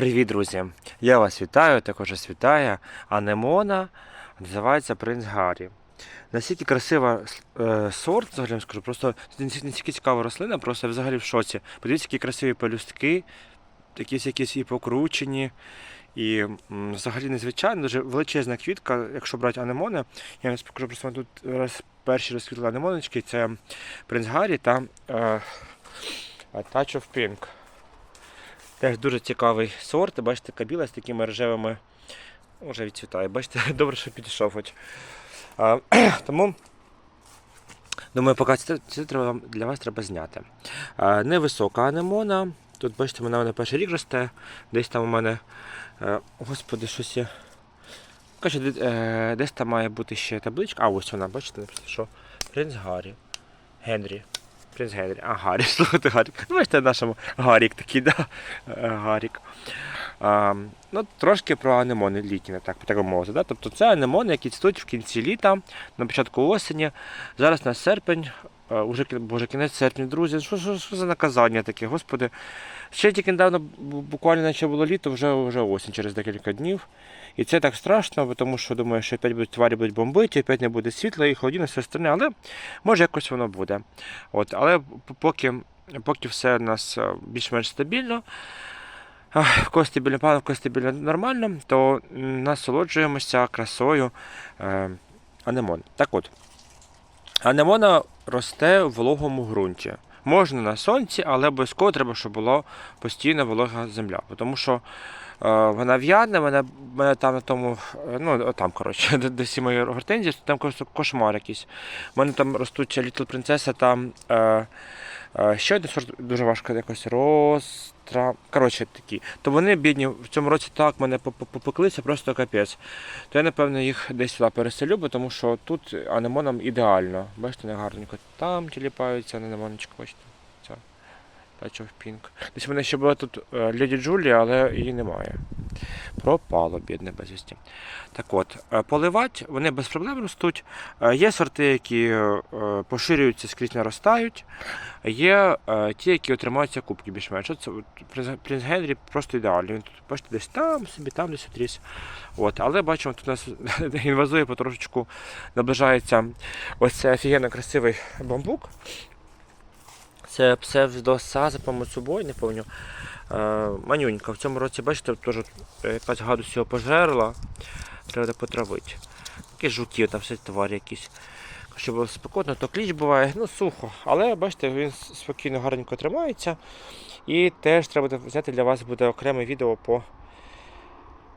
Привіт, друзі! Я вас вітаю, також вас вітає Анемона, називається Принц Гаррі. Настільки красива е, сорт, взагалі скажу, просто настільки цікава рослина, просто взагалі в шоці. Подивіться, які красиві пелюстки, якісь якісь і покручені. І взагалі незвичайно, дуже величезна квітка, якщо брати анемони. Я вам покажу просто тут раз, перші розквітли анемоночки, це Принц Гаррі та е, Touch of Pink. Теж дуже цікавий сорт. Бачите, кабіла з такими рожевими. Вже відцвітає. Бачите, добре, що підійшов хоч. А, тому, думаю, поки це, це треба, для вас треба зняти. А, невисока анемона. Тут, бачите, вона на перший рік росте. Десь там у мене. е, господи, щось є. Каже, е, десь там має бути ще табличка. А ось вона, бачите, написано, що Принц Гаррі. Генрі. Принц Генрі. А, Гаррі, слухайте, Гаррік. Ну, бачите, нашому Гарік такий, да? Е, Гарік. А, ну, трошки про анемони літні, так, так мовити. Да? Тобто це анемони, які цвітуть в кінці літа, на початку осені. Зараз на серпень, уже, боже, кінець серпня, друзі. Що, що, що за наказання таке, господи. Ще тільки недавно буквально наче було літо, вже, вже осінь через декілька днів. І це так страшно, тому що думаю, що опять тварі будуть бомбити, опять не буде світла і холодно, все остальне, але може якось воно буде. От, але поки, поки все у нас е, більш-менш стабільно, в когось стабільно погано, в когось стабільно нормально, то насолоджуємося красою е, анемон. Так от, анемона росте в вологому ґрунті. Можна на сонці, але обов'язково треба, щоб була постійно волога земля. Тому що е, вона в'яне, вона, мене там на тому, е, ну там, коротше, де, де всі мої гортензії, там кошмар якийсь. У мене там ростуть Little Princess, там е, е, ще один сорт дуже важко якось ростра. Коротше, такі. То вони бідні в цьому році так мене попеклися, просто капець. То я, напевно, їх десь сюди переселю, бо тому що тут анемонам ідеально. Бачите, не гарненько. Там тіліпаються анемоночка, бачите. Ця. Touch of Десь в мене ще була тут Леді Джулія, але її немає. Пропало, бідне безвісті. Так от, е, поливати вони без проблем ростуть. Е, Є сорти, які е, поширюються, скрізь наростають. Є ті, які отримаються кубки більш-менш. Принц Генрі просто ідеальний. Він тут, бачите, десь там собі, там десь отріс. От, але бачимо, тут у нас інвазує потрошечку, наближається ось цей офігенно красивий бамбук. Це псевдосаза, по-моєму, собою, не пам'ятаю. Е, манюнька. В цьому році, бачите, теж е, якась гадость його пожерла. Треба потравити. Такі жуки, там все тварі якісь. Щоб було спекотно, то кліч буває, ну сухо. Але бачите, він спокійно гарненько тримається. І теж треба взяти для вас буде окреме відео по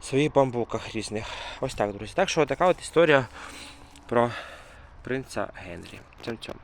своїх бамбуках різних. Ось так, друзі. Так що така от історія про принца Генрі. Цьому цьому.